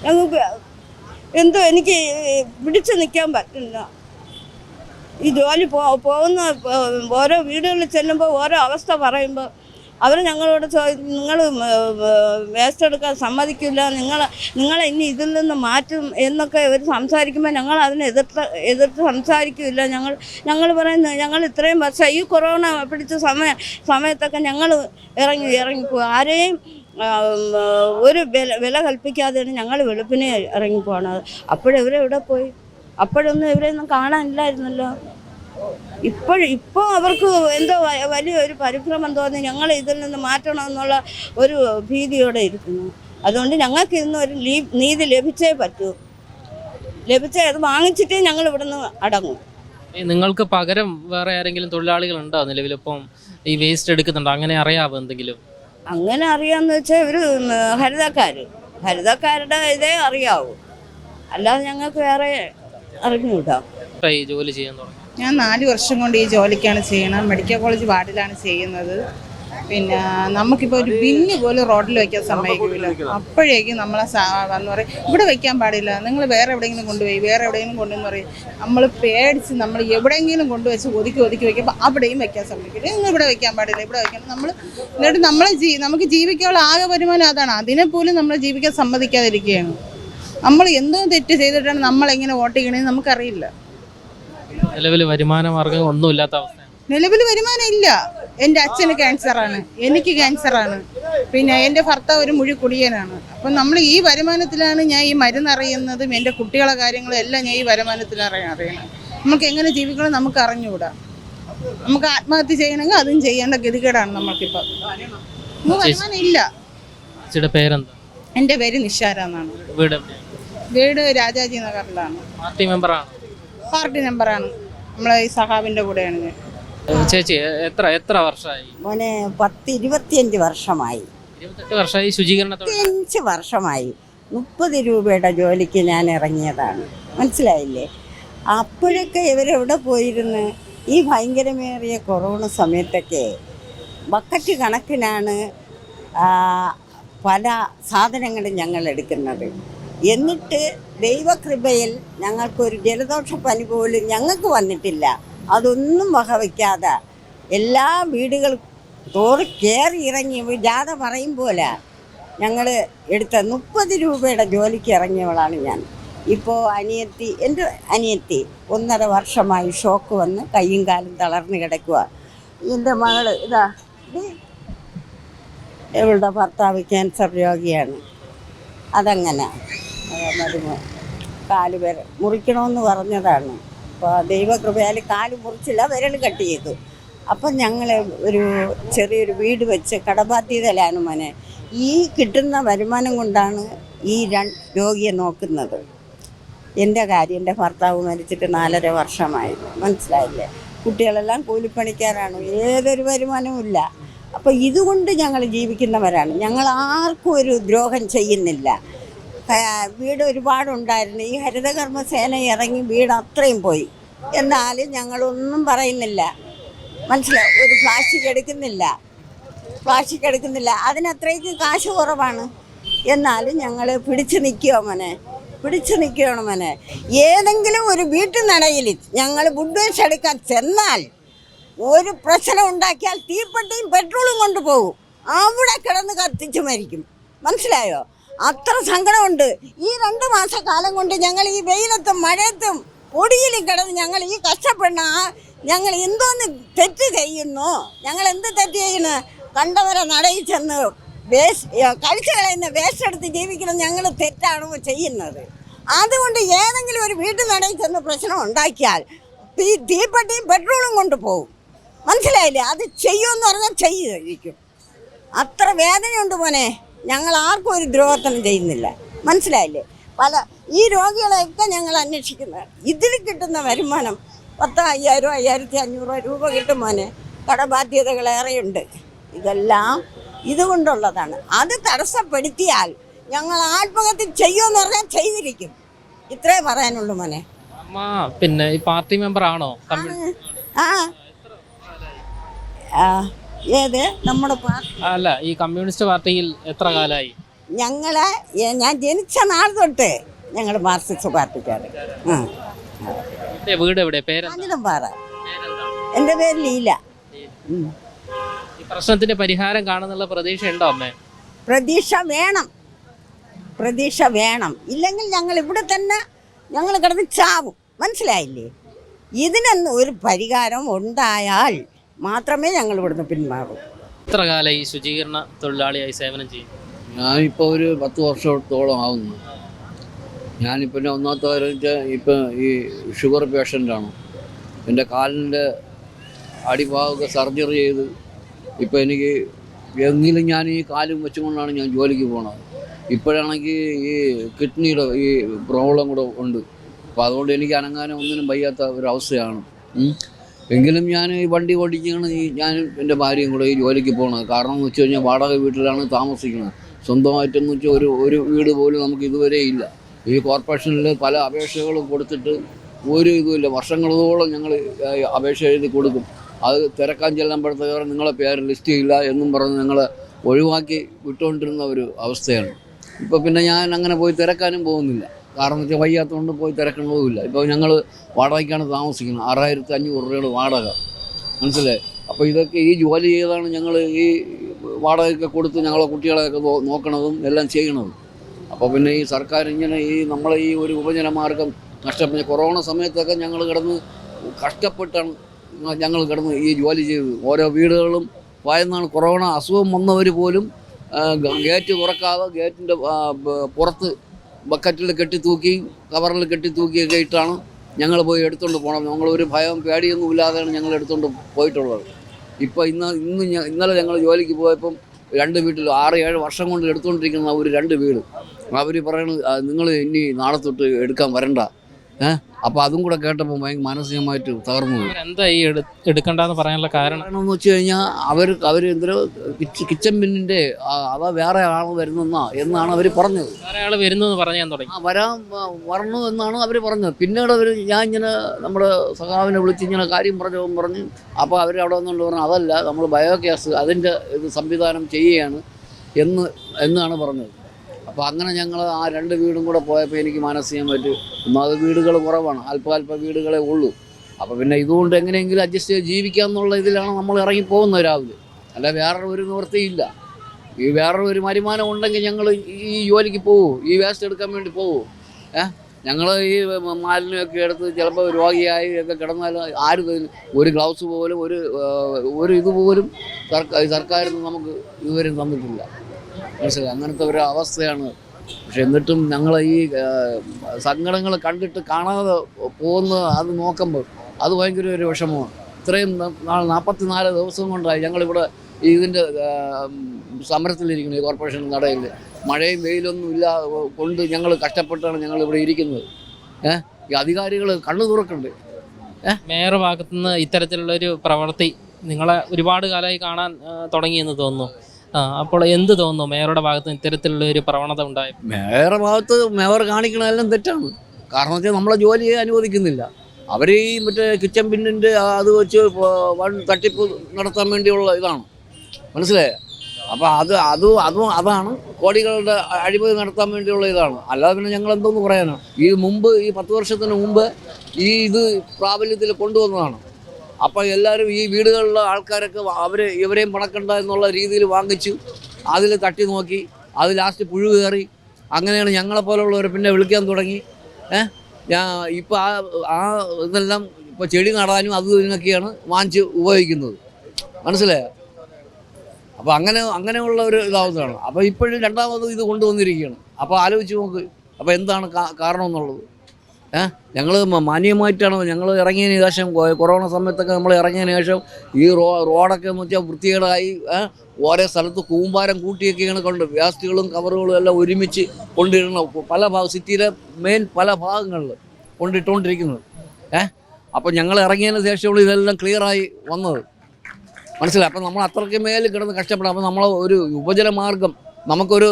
ഞങ്ങൾക്ക് എന്തോ എനിക്ക് പിടിച്ചു നിൽക്കാൻ പറ്റില്ല. ഈ ജോലി പോകുന്ന ഓരോ വീടുകളിൽ ചെല്ലുമ്പോൾ ഓരോ അവസ്ഥ പറയുമ്പോൾ അവർ ഞങ്ങളോട് നിങ്ങൾ വേസ്റ്റ് എടുക്കാൻ സമ്മതിക്കില്ല. നിങ്ങൾ നിങ്ങളെ ഇനി ഇതിൽ നിന്ന് മാറ്റും എന്നൊക്കെ ഇവർ സംസാരിക്കുമ്പോൾ ഞങ്ങൾ അതിനെ എതിർത്ത് എതിർത്ത് സംസാരിക്കില്ല. ഞങ്ങൾ ഞങ്ങൾ പറയുന്നത് ഞങ്ങൾ ഇത്രയും വർഷം ഈ കൊറോണ പിടിച്ച സമയ സമയത്തൊക്കെ ഞങ്ങൾ ഇറങ്ങി ഇറങ്ങിപ്പോയി ആരെയും ഒരു വില വില കൽപ്പിക്കാതെയാണ് ഞങ്ങൾ വെളുപ്പിനെ ഇറങ്ങിപ്പോണത്. അപ്പോഴിവരെവിടെ പോയി? അപ്പോഴൊന്നും ഇവരെയൊന്നും കാണാനില്ലായിരുന്നല്ലോ. ഇപ്പോഴും ഇപ്പോൾ അവർക്ക് എന്തോ വലിയൊരു പരിഭ്രമം തോന്നി. ഞങ്ങൾ ഇതിൽ നിന്ന് മാറ്റണമെന്നുള്ള ഒരു ഭീതിയോടെ ഇരിക്കുന്നു. അതുകൊണ്ട് ഞങ്ങൾക്ക് ഇന്ന് ഒരു ലീവ് നീതി ലഭിച്ചേ പറ്റൂ. ലഭിച്ചേ അത് വാങ്ങിച്ചിട്ടേ ഞങ്ങൾ ഇവിടുന്ന് അടങ്ങും. നിങ്ങൾക്ക് പകരം വേറെ ആരെങ്കിലും തൊഴിലാളികൾ ഉണ്ടോ നിലവിലിപ്പം ഈ വേസ്റ്റ് എടുക്കുന്നുണ്ടോ? അങ്ങനെ അറിയാവോ എന്തെങ്കിലും? അങ്ങനെ അറിയാന്ന് വെച്ചാൽ ഒരു ഹരിതക്കാർ ഹരിതക്കാരുടെ ഇതേ അറിയാവൂ. അല്ലാതെ ഞങ്ങൾക്ക് വേറെ അറിഞ്ഞുകൂടാ. ജോലി ചെയ്യാൻ തുടങ്ങി. ഞാൻ നാല് വർഷം കൊണ്ട് ഈ ജോലിക്കാണ് ചെയ്യണം മെഡിക്കൽ കോളേജ് വാർഡിലാണ് ചെയ്യുന്നത്. പിന്നെ നമുക്കിപ്പോൾ ഒരു ബിന്ന് പോലും റോഡിൽ വെക്കാൻ സമ്മതിക്കില്ല അപ്പോഴേക്കും നമ്മളെ എന്ന് വന്ന് പറയും ഇവിടെ വെക്കാൻ പാടില്ല. നിങ്ങൾ വേറെ എവിടെയെങ്കിലും കൊണ്ടുപോയി വേറെ എവിടെയെങ്കിലും കൊണ്ടുവന്ന് പറയും. നമ്മൾ പേടിച്ച് നമ്മൾ എവിടെയെങ്കിലും കൊണ്ടുവച്ച് ഒതുക്കി ഒതുക്കി വെക്കുമ്പോൾ അവിടെയും വെക്കാൻ സമ്മതിക്കില്ല നിങ്ങൾ ഇവിടെ വെക്കാൻ പാടില്ല ഇവിടെ വെക്കണം നമ്മൾ എന്നിട്ട് നമ്മളെ ജീ നമുക്ക് ജീവിക്കാനുള്ള ആകെ വരുമാനം അതാണ്. അതിനെ പോലും നമ്മൾ ജീവിക്കാൻ സമ്മതിക്കാതിരിക്കുകയാണ്. നമ്മൾ എന്തോ തെറ്റ് ചെയ്തിട്ടാണ് നമ്മളെങ്ങനെ വോട്ട് ചെയ്യണമെന്ന് നമുക്കറിയില്ല. നിലവിൽ വരുമാന മാർഗം ഒന്നുമില്ലാത്ത അവസ്ഥയാണ്. നിലവിൽ വരുമാനം ഇല്ല. എന്റെ അച്ഛന് ക്യാൻസറാണ് എനിക്ക് ക്യാൻസറാണ് പിന്നെ എന്റെ ഭർത്താവ് ഒരു മുഴി കുടിയനാണ്. അപ്പം നമ്മൾ ഈ വരുമാനത്തിലാണ് ഞാൻ ഈ മരുന്ന് അറിയുന്നതും എന്റെ കുട്ടികളെ കാര്യങ്ങളും എല്ലാം ഞാൻ ഈ വരുമാനത്തിൽ അറിയ അറിയണം നമുക്ക് എങ്ങനെ ജീവിക്കണം നമുക്ക് അറിഞ്ഞുകൂടാ. നമുക്ക് ആത്മഹത്യ ചെയ്യണമെങ്കിൽ അതും ചെയ്യേണ്ട ഗതികേടാണ് നമുക്ക് വരുമാനം ഇല്ല. ചേച്ചിയുടെ പേരെന്താ? എന്റെ പേര് നിഷാര എന്നാണ്. വീട് വീട് രാജാജി നഗറിലാണ്. പാർട്ടി മെമ്പറാണ് പാർട്ടി നമ്പറാണ് നമ്മളെ ഈ സഹാബിന്റെ കൂടെയാണ്. ഞാൻ ചേച്ചി എത്ര എത്ര വർഷമായി? മോനെ പത്ത് ഇരുപത്തിയഞ്ച് വർഷമായി. ഇരുപത്തെട്ട് വർഷമായി ശുചീകരണ തൊഴിൽ ഇരുപത്തിയഞ്ച് വർഷമായി. മുപ്പത് രൂപയുടെ ജോലിക്ക് ഞാൻ ഇറങ്ങിയതാണ്. മനസ്സിലായില്ലേ? അപ്പോഴൊക്കെ ഇവരെവിടെ പോയിരുന്നു? ഈ ഭയങ്കരമേറിയ കൊറോണ സമയത്തൊക്കെ ബക്കറ്റ് കണക്കിനാണ് പല സാധനങ്ങളും ഞങ്ങൾ എടുക്കുന്നത്. എന്നിട്ട് ദൈവകൃപയിൽ ഞങ്ങൾക്കൊരു ജലദോഷ പനി പോലും ഞങ്ങൾക്ക് വന്നിട്ടില്ല. അതൊന്നും വകവയ്ക്കാതെ എല്ലാ വീടുകൾ തോറി കയറി ഇറങ്ങി ജാഥ പറയും പോലെ ഞങ്ങൾ എടുത്ത മുപ്പത് രൂപയുടെ ജോലിക്ക് ഇറങ്ങിയവളാണ് ഞാൻ. ഇപ്പോൾ അനിയത്തി എന്റെ അനിയത്തി ഒന്നര വർഷമായി ഷോക്ക് വന്ന് കൈയും കാലും തളർന്നു കിടക്കുക എന്റെ മകൾ ഇതാ ഇവളുടെ ഭർത്താവ് ക്യാൻസർ രോഗിയാണ്. അതങ്ങനെ. മരുന്ന്. കാൽ വിര മുറിക്കണമെന്ന് പറഞ്ഞതാണ്. അപ്പോൾ ദൈവകൃപയാൽ കാൽ മുറിച്ചില്ല വിരൽ കട്ട് ചെയ്തു. അപ്പം ഞങ്ങൾ ഒരു ചെറിയൊരു വീട് വെച്ച് കടബാധ്യതയിലാണ് മോനെ. ഈ കിട്ടുന്ന വരുമാനം കൊണ്ടാണ് ഈ രണ്ട് രോഗിയെ നോക്കുന്നത്. എന്റെ കാര്യം എന്റെ ഭർത്താവ് മരിച്ചിട്ട് നാലര വർഷമായി. മനസ്സിലായില്ലേ? കുട്ടികളെല്ലാം കൂലിപ്പണിക്കാരാണ് ഏതൊരു വരുമാനവും ഇല്ല. അപ്പോൾ ഇതുകൊണ്ട് ഞങ്ങൾ ജീവിക്കുന്നവരാണ്. ഞങ്ങൾ ആർക്കും ഒരു ദ്രോഹം ചെയ്യുന്നില്ല. വീട് ഒരുപാടുണ്ടായിരുന്നു. ഈ ഹരിതകർമ്മസേന ഇറങ്ങി വീട് അത്രയും പോയി. എന്നാലും ഞങ്ങളൊന്നും പറയുന്നില്ല. മനസ്സിലായി ഒരു പ്ലാസ്റ്റിക് എടുക്കുന്നില്ല. പ്ലാസ്റ്റിക് എടുക്കുന്നില്ല. അതിനത്രയ്ക്ക് കാശ് കുറവാണ്. എന്നാലും ഞങ്ങൾ പിടിച്ചു നിൽക്കുക മോനെ. പിടിച്ചു നിൽക്കുകയാണ് മോനെ. ഏതെങ്കിലും ഒരു വീട്ടുനടയിൽ ഞങ്ങൾ ബുഡ്വേഷ് എടുക്കാൻ ചെന്നാൽ ഒരു പ്രശ്നം ഉണ്ടാക്കിയാൽ തീപ്പെട്ടിയും പെട്രോളും കൊണ്ടുപോകും അവിടെ കിടന്ന് കത്തിച്ച് മരിക്കും. മനസ്സിലായോ? അത്ര സങ്കടമുണ്ട്. ഈ രണ്ട് മാസക്കാലം കൊണ്ട് ഞങ്ങൾ ഈ വെയിലത്തും മഴയത്തും പൊടിയിലും കിടന്ന് ഞങ്ങൾ ഈ കഷ്ടപ്പെടുന്ന ഞങ്ങൾ എന്തോന്ന് തെറ്റ് ചെയ്യുന്നു? ഞങ്ങൾ എന്ത് തെറ്റ് ചെയ്യുന്നു? കണ്ടവരെ നടയിൽ ചെന്ന് വേസ്റ്റ് കഴിച്ചു കളയുന്ന വേസ്റ്റ് എടുത്ത് ജീവിക്കണം ഞങ്ങൾ തെറ്റാണോ ചെയ്യുന്നത്? അതുകൊണ്ട് ഏതെങ്കിലും ഒരു വീട്ടിൽ നടയിൽ ചെന്ന് പ്രശ്നം ഉണ്ടാക്കിയാൽ ഈ തീപ്പെട്ടിയും പെട്രോളും കൊണ്ട് പോകും മനസ്സിലായില്ലേ? അത് ചെയ്യുമെന്ന് പറഞ്ഞാൽ ചെയ്യുമായിരിക്കും അത്ര വേദനയുണ്ട് മോനെ. ഞങ്ങൾ ആർക്കും ഒരു ദ്രോഹത്തിനും ചെയ്യുന്നില്ല. മനസ്സിലായില്ലേ? പല ഈ രോഗികളെയൊക്കെ ഞങ്ങൾ അന്വേഷിക്കുന്നത് ഇതിൽ കിട്ടുന്ന വരുമാനം പത്ത് അയ്യായിരം അയ്യായിരത്തി അഞ്ഞൂറ് രൂപ കിട്ടും മോനെ. കടബാധ്യതകളേറെയുണ്ട് ഇതെല്ലാം ഇതുകൊണ്ടുള്ളതാണ്. അത് തടസ്സപ്പെടുത്തിയാൽ ഞങ്ങൾ ആത്മഹത്യ ചെയ്യുമെന്ന് പറഞ്ഞാൽ ചെയ്തിരിക്കും. ഇത്രേ പറയാനുള്ളൂ മോനെ. അമ്മ പിന്നെ ഈ പാർട്ടി മെമ്പർ ആണോ ആ. ആ, ഏത് നമ്മുടെ അല്ല ഈ കമ്മ്യൂണിസ്റ്റ് പാർട്ടിയിൽ എത്ര കാലമായി? ഞങ്ങളെ ഞാൻ ജനിച്ച നാൾ തൊട്ട് ഞങ്ങൾ മാർക്സിസ്റ്റ് പാർട്ടിക്കാർ വീട് എവിടെ? പാറ എന്റെ പേര് ലീല. പ്രശ്നത്തിന്റെ പരിഹാരം കാണുന്നുള്ള പ്രതീക്ഷ ഉണ്ടോ അമ്മേ? പ്രതീക്ഷ വേണം. പ്രതീക്ഷ വേണം. ഇല്ലെങ്കിൽ ഞങ്ങൾ ഇവിടെ തന്നെ ഞങ്ങൾ കിടന്ന് ചാവും. മനസ്സിലായില്ലേ? ഇതിനൊന്നും ഒരു പരിഹാരം ഉണ്ടായാൽ മാത്രമേ ഞങ്ങൾ ഇവിടുന്ന് പിന്മാറൂ എത്ര കാലം ഈ ശുചീകരണ തൊഴിലാളിയായി സേവനം ചെയ്യും? ഞാനിപ്പോൾ ഒരു പത്ത് വർഷത്തോളം ആവുന്നു. ഞാനിപ്പോൾ എന്റെ ഒന്നാമത്തെ കാര്യം ഇപ്പം ഈ ഷുഗർ പേഷ്യന്റാണ് എന്റെ കാലിന്റെ അടിഭാഗമൊക്കെ സർജറി ചെയ്ത് ഇപ്പം എനിക്ക് എങ്കിലും ഞാൻ ഈ കാലും വെച്ചുകൊണ്ടാണ് ഞാൻ ജോലിക്ക് പോകുന്നത് ഇപ്പോഴാണെങ്കിൽ ഈ കിഡ്നിയുടെ ഈ പ്രോബ്ലം കൂടെ ഉണ്ട്. അപ്പോൾ അതുകൊണ്ട് എനിക്ക് അനങ്ങാനും ഒന്നിനും വയ്യാത്ത ഒരു അവസ്ഥയാണ്. എങ്കിലും ഞാൻ ഈ വണ്ടി ഓടിക്കുകയാണ്. ഈ ഞാനും എന്റെ ഭാര്യയും കൂടെ ഈ ജോലിക്ക് പോകുന്നത് കാരണം എന്ന് വെച്ച് കഴിഞ്ഞാൽ വാടക വീട്ടിലാണ് താമസിക്കുന്നത്. സ്വന്തമായിട്ടെന്ന് വെച്ചാൽ ഒരു ഒരു വീട് പോലും നമുക്ക് ഇതുവരെ ഇല്ല. ഈ കോർപ്പറേഷനിൽ പല അപേക്ഷകളും കൊടുത്തിട്ട് ഒരു ഇതുമില്ല വർഷങ്ങളോളം ഞങ്ങൾ അപേക്ഷ എഴുതി കൊടുക്കും. അത് തിരക്കാൻ ചെല്ലുമ്പോഴത്തേക്ക് നിങ്ങളെ പേര് ലിസ്റ്റ് ചെയ്യില്ല എന്നും പറഞ്ഞ് ഞങ്ങൾ ഒഴിവാക്കി വിട്ടുകൊണ്ടിരുന്ന ഒരു അവസ്ഥയാണ്. ഇപ്പോൾ പിന്നെ ഞാൻ അങ്ങനെ പോയി തിരക്കാനും പോകുന്നില്ല. കാരണം വെച്ചാൽ വയ്യാത്തതുകൊണ്ട് പോയി തിരക്കണതുമില്ല ഇപ്പോൾ ഞങ്ങൾ വാടകയ്ക്കാണ് താമസിക്കുന്നത്. ആറായിരത്തി അഞ്ഞൂറ് രൂപയുടെ വാടക. മനസ്സിലായി? അപ്പോൾ ഇതൊക്കെ ഈ ജോലി ചെയ്താണ് ഞങ്ങൾ ഈ വാടകയൊക്കെ കൊടുത്ത് ഞങ്ങളെ കുട്ടികളെയൊക്കെ നോക്കണതും എല്ലാം ചെയ്യണതും. അപ്പോൾ പിന്നെ ഈ സർക്കാർ ഇങ്ങനെ ഈ നമ്മളെ ഈ ഒരു ഉപജനമാർഗം നഷ്ടപ്പെട്ട കൊറോണ സമയത്തൊക്കെ ഞങ്ങൾ കിടന്ന് കഷ്ടപ്പെട്ടാണ് ഞങ്ങൾ കിടന്ന് ഈ ജോലി ചെയ്തത്. ഓരോ വീടുകളും വായന്നാണ് കൊറോണ അസുഖം വന്നവർ പോലും ഗേറ്റ് തുറക്കാതെ ഗേറ്റിന്റെ പുറത്ത് ബക്കറ്റിൽ കെട്ടി തൂക്കിയും കവറിൽ കെട്ടി തൂക്കിയൊക്കെ ഇട്ടാണ് ഞങ്ങൾ പോയി എടുത്തുകൊണ്ട് പോകണം ഞങ്ങളൊരു ഭയം പേടിയൊന്നും ഇല്ലാതെയാണ് ഞങ്ങൾ എടുത്തുകൊണ്ട് പോയിട്ടുള്ളത്. ഇപ്പോൾ ഇന്ന് ഇന്ന് ഇന്നലെ ഞങ്ങൾ ജോലിക്ക് പോയപ്പം രണ്ട് വീട്ടിൽ ആറ് ഏഴ് വർഷം കൊണ്ട് എടുത്തുകൊണ്ടിരിക്കുന്ന ഒരു രണ്ട് വീട്. അവർ പറയണത് നിങ്ങൾ ഇനി നാളെ തൊട്ട് എടുക്കാൻ വരണ്ട. ഏഹ് അപ്പോൾ അതും കൂടെ കേട്ടപ്പോൾ ഭയങ്കര മാനസികമായിട്ട് തകർന്നു പോയി. എന്താ ഈ എടു- എടുക്കണ്ടെന്ന് പറയാനുള്ള കാരണം? എന്ന് വെച്ച് കഴിഞ്ഞാൽ അവർ അവർ എന്തോ കിച്ച- കിച്ചൻ ബിന്നിന്റെ അവ വേറെ ആൾ വരുന്നെന്നാ എന്നാണ് അവർ പറഞ്ഞത്. വേറെ തുടങ്ങി. ആ വരാൻ വരണു എന്നാണ് അവർ പറഞ്ഞത്. പിന്നീട് അവർ ഞാൻ ഇങ്ങനെ നമ്മുടെ സഖാവിനെ വിളിച്ച് ഇങ്ങനെ കാര്യം പറഞ്ഞു പറഞ്ഞ് അപ്പോൾ അവർ അവിടെ വന്നുകൊണ്ട് പറഞ്ഞു അതല്ല നമ്മൾ ബയോഗ്യാസ് അതിന്റെ ഇത് സംവിധാനം ചെയ്യുകയാണ് എന്ന് എന്നാണ് പറഞ്ഞത്. അപ്പോൾ അങ്ങനെ ഞങ്ങൾ ആ രണ്ട് വീടും കൂടെ പോയപ്പോൾ എനിക്ക് മാനസികമായിട്ട് ഒന്നാമത് വീടുകൾ കുറവാണ്. അല്പ അല്പ വീടുകളെ ഉള്ളൂ. അപ്പോൾ പിന്നെ ഇതുകൊണ്ട് എങ്ങനെയെങ്കിലും അഡ്ജസ്റ്റ് ചെയ്ത് ജീവിക്കാമെന്നുള്ള ഇതിലാണ് നമ്മൾ ഇറങ്ങി പോകുന്നത് രാവിലെ. അല്ല വേറെ ഒരു നിവൃത്തിയില്ല. ഈ വേറെ ഒരു വരുമാനം ഉണ്ടെങ്കിൽ ഞങ്ങൾ ഈ ജോലിക്ക് പോകൂ ഈ വേസ്റ്റ് എടുക്കാൻ വേണ്ടി പോകൂ ഏഹ് ഞങ്ങൾ ഈ മാലിന്യമൊക്കെ എടുത്ത് ചിലപ്പോൾ രോഗിയായി ഒക്കെ കിടന്നാൽ ആരും ഒരു ഗ്ലൗസ് പോലും ഒരു ഒരു ഇത് പോലും സർക്കാർ സർക്കാരിൽ നിന്ന് നമുക്ക് ഇതുവരെ തന്നിട്ടില്ല. മനസ്സിലായി. അങ്ങനത്തെ ഒരു അവസ്ഥയാണ്. പക്ഷെ എന്നിട്ടും ഞങ്ങൾ ഈ സങ്കടങ്ങൾ കണ്ടിട്ട് കാണാതെ പോകുന്ന അത് നോക്കുമ്പോൾ അത് ഭയങ്കര ഒരു വിഷമമാണ്. ഇത്രയും നാൾ നാൽപ്പത്തി നാല് ദിവസം കൊണ്ടായി ഞങ്ങളിവിടെ ഇതിന്റെ സമരത്തിലിരിക്കുന്നത് ഈ കോർപ്പറേഷൻ നടയിൽ മഴയും വെയിലൊന്നും ഇല്ല കൊണ്ട് ഞങ്ങൾ കഷ്ടപ്പെട്ടാണ് ഞങ്ങൾ ഇവിടെ ഇരിക്കുന്നത്. ഏഹ് ഈ അധികാരികൾ കണ്ണു തുറക്കുന്നുണ്ട് മേയർ ഭാഗത്തുനിന്ന് ഇത്തരത്തിലുള്ള ഒരു പ്രവൃത്തി നിങ്ങളെ ഒരുപാട് കാലമായി കാണാൻ തുടങ്ങിയെന്ന് തോന്നുന്നു. അപ്പോൾ എന്ത് തോന്നുന്നു മേയറുടെ ഭാഗത്ത് ഇത്തരത്തിലുള്ള ഒരു പ്രവണത ഉണ്ടായി? മേയറുടെ ഭാഗത്ത് മേയർ കാണിക്കണതെല്ലാം തെറ്റാണ്. കാരണം വെച്ചാൽ നമ്മളെ ജോലി അനുവദിക്കുന്നില്ല. അവർ ഈ മറ്റേ കിച്ചൺ പിന്നിന്റെ അത് വെച്ച് വൺ തട്ടിപ്പ് നടത്താൻ വേണ്ടിയുള്ള ഇതാണ്. മനസ്സിലായോ? അപ്പോൾ അത് അത് അതും അതാണ് കോടികളുടെ അഴിമതി നടത്താൻ വേണ്ടിയുള്ള ഇതാണ്. അല്ലാതെ പിന്നെ ഞങ്ങൾ എന്തോന്ന് പറയാനാണ് ഈ മുമ്പ് ഈ പത്ത് വർഷത്തിന് മുമ്പ് ഈ ഇത് പ്രാബല്യത്തിൽ കൊണ്ടുവന്നതാണ്. അപ്പോൾ എല്ലാവരും ഈ വീടുകളിലെ ആൾക്കാരൊക്കെ അവർ ഇവരെയും പണക്കണ്ട എന്നുള്ള രീതിയിൽ വാങ്ങിച്ചു അതിൽ തട്ടി നോക്കി അത് ലാസ്റ്റ് പുഴു കയറി. അങ്ങനെയാണ് ഞങ്ങളെ പോലുള്ളവരെ പിന്നെ വിളിക്കാൻ തുടങ്ങി. ഏഹ് ഞാൻ ഇപ്പോൾ ആ ആ ഇതെല്ലാം ഇപ്പോൾ ചെടി നടാനും അതും ഇതിനൊക്കെയാണ് വാങ്ങിച്ച് ഉപയോഗിക്കുന്നത്. മനസ്സിലായോ? അപ്പോൾ അങ്ങനെ അങ്ങനെയുള്ള ഒരു ഇതാവുന്നതാണ്. അപ്പോൾ ഇപ്പോഴും രണ്ടാമത് ഇത് കൊണ്ടുവന്നിരിക്കുകയാണ്. അപ്പോൾ ആലോചിച്ച് നോക്ക്. അപ്പോൾ എന്താണ് കാരണം എന്നുള്ളത് ഏഹ് ഞങ്ങൾ മാന്യമായിട്ടാണ് ഞങ്ങൾ ഇറങ്ങിയതിന് ശേഷം കൊറോണ സമയത്തൊക്കെ നമ്മൾ ഇറങ്ങിയതിന് ശേഷം ഈ റോ റോഡൊക്കെ എന്ന് വെച്ചാൽ വൃത്തികേടായി ഓരോ സ്ഥലത്ത് കൂമ്പാരം കൂട്ടിയൊക്കെയാണ് കൊണ്ട് വേസ്റ്റുകളും കവറുകളും എല്ലാം ഒരുമിച്ച് കൊണ്ടിരുന്ന പല ഭാഗം സിറ്റിയിലെ മെയിൻ പല ഭാഗങ്ങളിൽ കൊണ്ടിട്ടുകൊണ്ടിരിക്കുന്നത് ഏഹ് അപ്പോൾ ഞങ്ങൾ ഇറങ്ങിയതിന് ശേഷം ഇതെല്ലാം ക്ലിയറായി വന്നത്. മനസ്സിലായി? അപ്പം നമ്മൾ അത്രയ്ക്ക് മേലിൽ കിടന്ന് കഷ്ടപ്പെടാം. അപ്പം നമ്മൾ ഒരു ഉപജലമാർഗം നമുക്കൊരു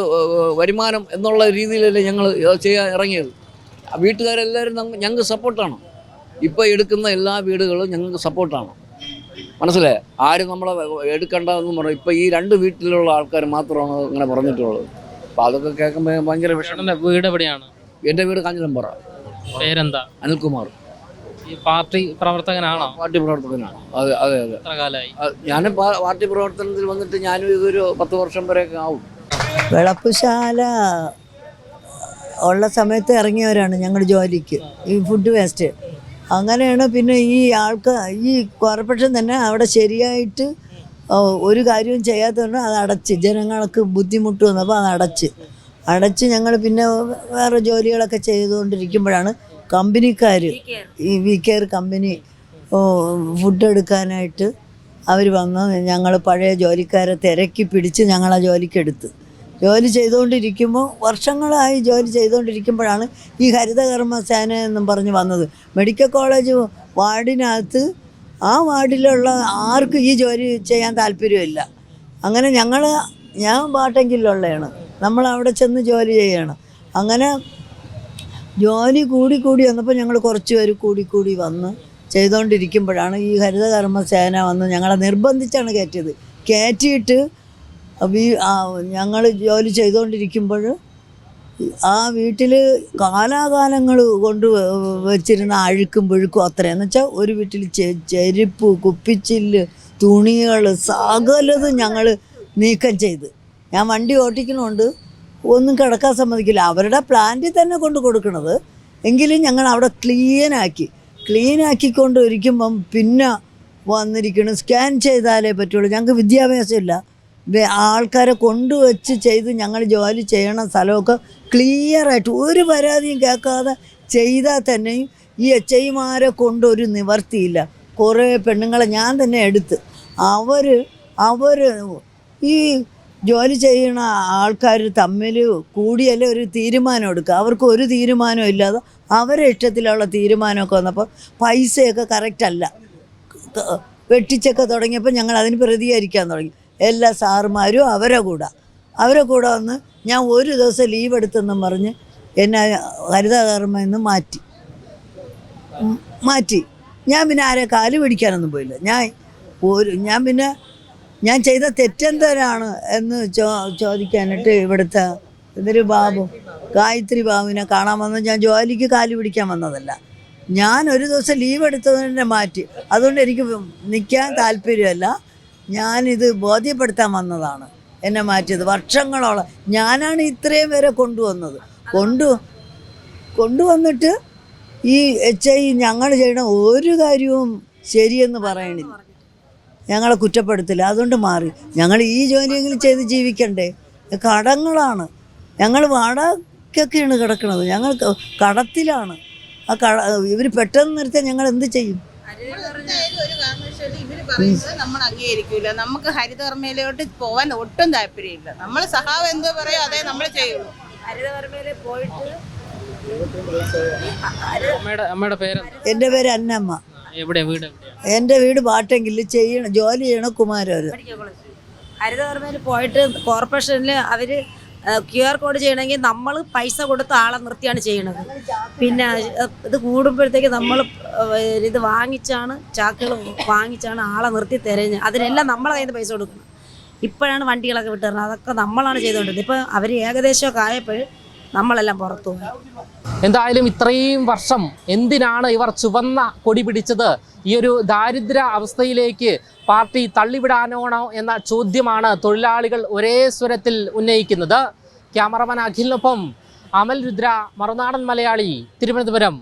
വരുമാനം എന്നുള്ള രീതിയിലല്ലേ ഞങ്ങൾ ചെയ്യാൻ ഇറങ്ങിയത്. വീട്ടുകാരെല്ലാവരും ഞങ്ങൾക്ക് സപ്പോർട്ടാണ്. ഇപ്പോൾ എടുക്കുന്ന എല്ലാ വീടുകളും ഞങ്ങൾക്ക് സപ്പോർട്ടാണ്. മനസ്സിലായി? ആരും നമ്മളെ എടുക്കണ്ട എന്ന് പറഞ്ഞു ഇപ്പോൾ ഈ രണ്ട് വീട്ടിലുള്ള ആൾക്കാർ മാത്രമാണ് അങ്ങനെ പറഞ്ഞിട്ടുള്ളത്. അപ്പോൾ അതൊക്കെ കേൾക്കുമ്പോൾ ഭയങ്കര വിഷമം. വീട് എവിടെയാണ്? എന്റെ വീട് കാഞ്ഞിരമ്പറ. പേരെന്താ? അനിൽകുമാർ. ഈ പാർട്ടി പ്രവർത്തകനാണോ? പാർട്ടി പ്രവർത്തകനാണ്. അതെ അതെ അതെ. എത്ര കാലമായി? ഞാൻ പാർട്ടി പ്രവർത്തനത്തിൽ വന്നിട്ട് ഞാനും ഇതൊരു പത്ത് വർഷം വരെയൊക്കെ ആവും. വിളപ്പുശാല ഉള്ള സമയത്ത് ഇറങ്ങിയവരാണ് ഞങ്ങൾ ജോലിക്ക്. ഈ ഫുഡ് വേസ്റ്റ് അങ്ങനെയാണ് പിന്നെ ഈ ആൾക്ക് ഈ കോർപ്പറേഷൻ തന്നെ അവിടെ ശരിയായിട്ട് ഒരു കാര്യവും ചെയ്യാത്തതുകൊണ്ട് അത് അടച്ച്. ജനങ്ങൾക്ക് ബുദ്ധിമുട്ട് വന്നപ്പോൾ അത് അടച്ച്. അടച്ച് ഞങ്ങൾ പിന്നെ വേറെ ജോലികളൊക്കെ ചെയ്തുകൊണ്ടിരിക്കുമ്പോഴാണ് കമ്പനിക്കാർ ഈ വി കെയർ കമ്പനി ഫുഡ് എടുക്കാനായിട്ട് അവർ വന്ന് ഞങ്ങൾ പഴയ ജോലിക്കാരെ തിരക്കി പിടിച്ച് ഞങ്ങളാ ജോലിക്കെടുത്ത്. ജോലി ചെയ്തുകൊണ്ടിരിക്കുമ്പോൾ വർഷങ്ങളായി ജോലി ചെയ്തുകൊണ്ടിരിക്കുമ്പോഴാണ് ഈ ഹരിതകർമ്മ സേന എന്നും പറഞ്ഞ് വന്നത്. മെഡിക്കൽ കോളേജ് വാർഡിനകത്ത് ആ വാർഡിലുള്ള ആർക്കും ഈ ജോലി ചെയ്യാൻ താല്പര്യമില്ല. അങ്ങനെ ഞങ്ങൾ ഞാൻ ബാട്ടെങ്കിലുള്ളതാണ് നമ്മൾ അവിടെ ചെന്ന് ജോലി ചെയ്യണം. അങ്ങനെ ജോലി കൂടി കൂടി വന്നപ്പോൾ ഞങ്ങൾ കുറച്ച് പേര് കൂടി കൂടി വന്ന് ചെയ്തുകൊണ്ടിരിക്കുമ്പോഴാണ് ഈ ഹരിതകർമ്മ സേന വന്ന് ഞങ്ങളെ നിർബന്ധിച്ചാണ് കയറ്റിയത്. കയറ്റിയിട്ട് വീ ഞങ്ങൾ ജോലി ചെയ്തുകൊണ്ടിരിക്കുമ്പോൾ ആ വീട്ടിൽ കാലാകാലങ്ങൾ കൊണ്ട് വെച്ചിരുന്ന അഴുക്കും പുഴുക്കും അത്രയെന്ന് വെച്ചാൽ ഒരു വീട്ടിൽ ചെരുപ്പ് കുപ്പിച്ചില്ല് തുണികൾ സകലതും ഞങ്ങൾ നീക്കം ചെയ്ത്. ഞാൻ വണ്ടി ഓട്ടിക്കണോണ്ട് ഒന്നും കിടക്കാൻ സമ്മതിക്കില്ല. അവരുടെ പ്ലാന്റിൽ തന്നെ കൊണ്ട് കൊടുക്കണത്. എങ്കിലും ഞങ്ങൾ അവിടെ ക്ലീനാക്കി. ക്ലീനാക്കിക്കൊണ്ട് ഇരിക്കുമ്പം പിന്നെ വന്നിരിക്കണം. സ്കാൻ ചെയ്താലേ പറ്റുള്ളൂ. ഞങ്ങൾക്ക് വിദ്യാഭ്യാസമില്ല. ആൾക്കാരെ കൊണ്ടുവച്ച് ചെയ്ത് ഞങ്ങൾ ജോലി ചെയ്യണ സ്ഥലമൊക്കെ ക്ലിയറായിട്ട് ഒരു പരാതിയും കേൾക്കാതെ ചെയ്താൽ തന്നെയും ഈ എച്ച് ഐമാരെ കൊണ്ടൊരു നിവർത്തിയില്ല. കുറേ പെണ്ണുങ്ങളെ ഞാൻ തന്നെ എടുത്ത്. അവർ അവർ ഈ ജോലി ചെയ്യുന്ന ആൾക്കാർ തമ്മിൽ കൂടിയല്ലേ ഒരു തീരുമാനം എടുക്കുക. അവർക്ക് ഒരു തീരുമാനവും ഇല്ലാതെ അവരെ ഇഷ്ടത്തിലുള്ള തീരുമാനമൊക്കെ വന്നപ്പോൾ പൈസയൊക്കെ കറക്റ്റല്ല വെട്ടിച്ചൊക്കെ തുടങ്ങിയപ്പോൾ ഞങ്ങൾ അതിന് പ്രതികരിക്കാൻ തുടങ്ങി. എല്ലാ സാറുമാരും അവരെ കൂടെ. അവരെ കൂടെ വന്ന് ഞാൻ ഒരു ദിവസം ലീവ് എടുത്തെന്നും പറഞ്ഞ് എന്നെ ഹരിതകർമ്മ എന്ന് മാറ്റി. മാറ്റി. ഞാൻ പിന്നെ ആരെ കാൽ പിടിക്കാനൊന്നും പോയില്ല. ഞാൻ ഒരു ഞാൻ പിന്നെ ഞാൻ ചെയ്ത തെറ്റെന്തരാണ് എന്ന് ചോ ചോദിക്കാനായിട്ട് ഇവിടുത്തെ ഇതൊരു ബാബു ഗായത്രി ബാബുവിനെ കാണാൻ വന്ന ഞാൻ ജോലിക്ക് കാൽ പിടിക്കാൻ വന്നതല്ല. ഞാൻ ഒരു ദിവസം ലീവ് എടുത്തതിനെ മാറ്റി. അതുകൊണ്ട് എനിക്ക് നിൽക്കാൻ താല്പര്യമല്ല. ഞാനിത് ബോധ്യപ്പെടുത്താൻ വന്നതാണ്. എന്നെ മാറ്റിയത്. വർഷങ്ങളോളം ഞാനാണ് ഇത്രയും വരെ കൊണ്ടുവന്നത്. കൊണ്ടു കൊണ്ടുവന്നിട്ട് ഈ എച്ച് ഐ ഞങ്ങൾ ചെയ്യണ ഒരു കാര്യവും ശരിയെന്ന് പറയണില്ല. ഞങ്ങളെ കുറ്റപ്പെടുത്തില്ല. അതുകൊണ്ട് മാറി. ഞങ്ങൾ ഈ ജോലിയെങ്കിലും ചെയ്ത് ജീവിക്കണ്ടേ? കടങ്ങളാണ്. ഞങ്ങൾ വാടകയ്ക്കൊക്കെയാണ് കിടക്കുന്നത് ഞങ്ങൾ കടത്തിലാണ്. ആ കട ഇവർ പെട്ടെന്ന് നിർത്തിയാൽ ഞങ്ങൾ എന്ത് ചെയ്യും? പറയുന്നത് നമ്മൾ അംഗീകരിക്കൂല. നമുക്ക് ഹരിതകർമ്മയിലോട്ട് പോവാൻ ഒട്ടും താല്പര്യമില്ല. നമ്മൾ സഹാവ് എന്തോ പറയോ അതേ നമ്മൾ ചെയ്യുള്ളൂ. ഹരിതകർമ്മയിൽ പോയിട്ട് അമ്മയുടെ പേരെന്താ എന്റെ പേര് അന്നമ്മ. എവിടെ വീട് എന്റെ വീട് പാട്ടെങ്കിൽ ചെയ്യണം ജോലി ചെയ്യണം കുമാരവര്. ഹരിതകർമ്മയിൽ പോയിട്ട് കോർപ്പറേഷനിൽ അവർ ക്യു ആർ കോഡ് ചെയ്യണമെങ്കിൽ നമ്മൾ പൈസ കൊടുത്ത് ആളെ നിർത്തിയാണ് ചെയ്യണത്. പിന്നെ ഇത് കൂടുമ്പോഴത്തേക്ക് നമ്മൾ ഇത് വാങ്ങിച്ചാണ് ചാക്കുകൾ വാങ്ങിച്ചാണ് ആളെ നിർത്തി തിരഞ്ഞ് അതിനെല്ലാം നമ്മളെ കയ്യിൽ നിന്ന് പൈസ കൊടുക്കണം. ഇപ്പോഴാണ് വണ്ടികളൊക്കെ വിട്ടുതരുന്നത് അതൊക്കെ നമ്മളാണ് ചെയ്തുകൊണ്ടിരുന്നത്. ഇപ്പോൾ അവർ ഏകദേശമൊക്കെ ആയപ്പോൾ നമ്മളെല്ലാം പുറത്തു എന്തായാലും ഇത്രയും വർഷം എന്തിനാണ് ഇവർ ചുവന്ന കൊടി പിടിച്ചത്? ഈ ഒരു ദാരിദ്ര്യ അവസ്ഥയിലേക്ക് പാർട്ടി തള്ളിവിടാനോണോ എന്ന ചോദ്യമാണ് തൊഴിലാളികൾ ഒരേ സ്വരത്തിൽ ഉന്നയിക്കുന്നത്. ക്യാമറമാൻ അഖിലിനൊപ്പം അമൽ രുദ്ര മറുനാടൻ മലയാളി തിരുവനന്തപുരം.